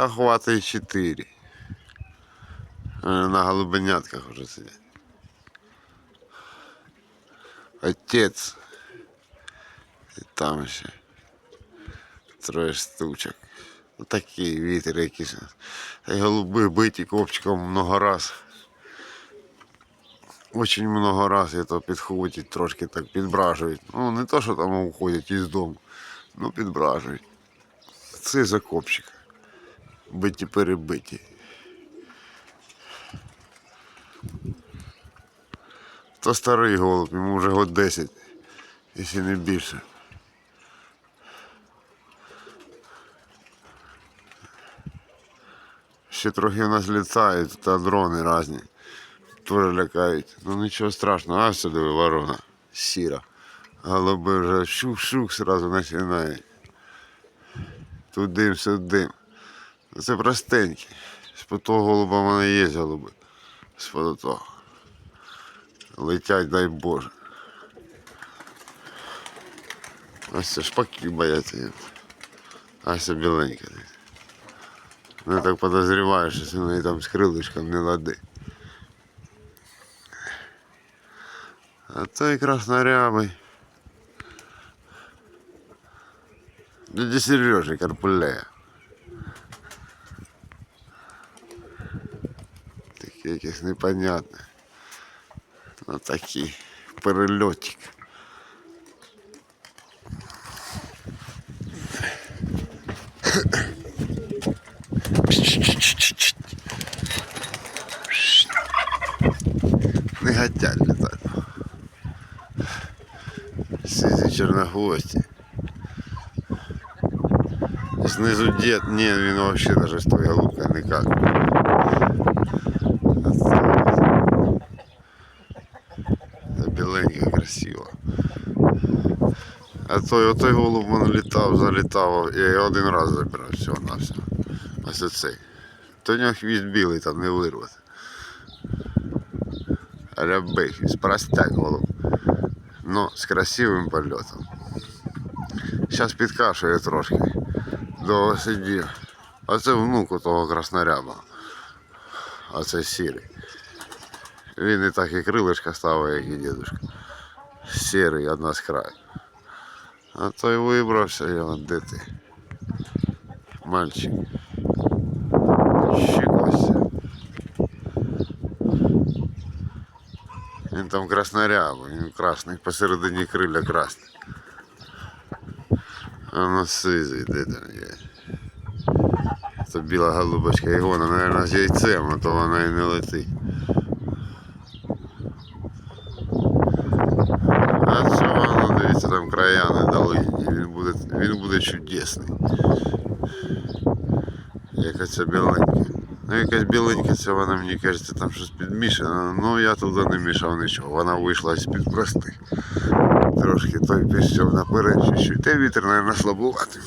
Та хватить 4. На голубенятках вже сидять. Отець. І там ще. Троє штучок. Ну, такий вітер якийсь. Та й голуби биті копчиком много раз. Очень много раз это підходять, трошки так підбражують. Ну, не то, що там уходять із дому, ну підбражують. Це за копчик. Биті перебиті. То старий голуб, йому вже год 10, якщо не більше. Ще трохи в нас літають, та дрони різні. Теж лякають. Ну нічого страшного, а сюди ворона. Сіра. Голуби вже шух-шух сразу починають. Тут дим, сюди дим. Ну, Це простенькі. З-под голуба в мене є голуби. З-под того. Летять, дай Боже. Ось це шпаки бояться. Ась це біленька. Ну, так подозреваю, що це в неї там з крилишком не лади. А той краснорябий. Дядя Сережа Карпуляя. Таке якесь непонятне. Ну такий перельотик. Не хотять літати. Сизі чорногості. Знизу дід, ні, він вообще даже з тою голубкою никак. А той, отой голуб він літав, залітав, його один раз забирав, всього на все. Ось оцей. То в нього хвіст білий, там не вирвати. Рябий хвіст, простяк голуб. Ну, з красивим польотом. Зараз підкашує трошки. Довго сидів. А це внук у того красноряба. А це сірий. Він і так і крилишка ставив, як і дідушка. Сірий, одна з краю. А той вибрався і от де ти. Мальчик. Щекося. Він там краснорябий, він красний, посередині криля красний. А ну сизий, де там є? Це біла голубочка, і вона, мабуть, з яйцем, а то вона і не летить. А що воно, дивіться, там края не дали. Він буде, чудесний. Якась ця біленька. Ну якась біленька, це вона, мені кажеться, там щось підмішано. Ну я туди не мішав нічого. Вона вийшла з-під простих. Трошки той пішов наперед що й те вітер, мабуть, слабувати.